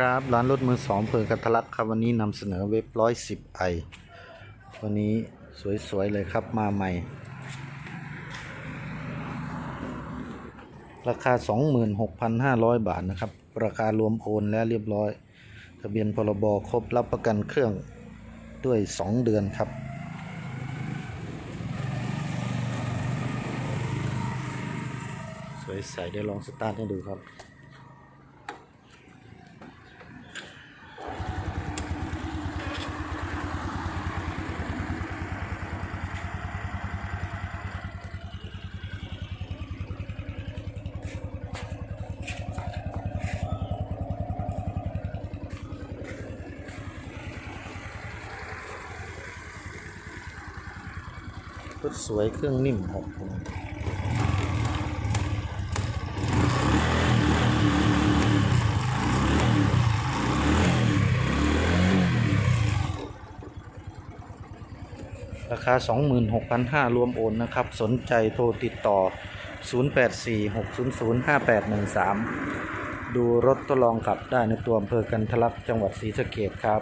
ครับร้านรถมือสองเพลิงกัทลักครับวันนี้นำเสนอเว็บร้อยสิบไอวันนี้สวยๆเลยครับมาใหม่ ราคา 26,500 บาทนะครับ ราคารวมโอนแล้วเรียบร้อย ทะเบียนพรบครบรับประกันเครื่องด้วย 2 เดือนครับ สวยใสได้ลองสตาร์ทให้ดูครับ รถสวยเครื่องนิ่มครับผมราคา 26,500 รวมโอนนะครับ สนใจโทรติดต่อ 0846005813 ดูรถทดลองขับได้ในตัวอำเภอกันทะลักจังหวัดศรีสะเกดครับ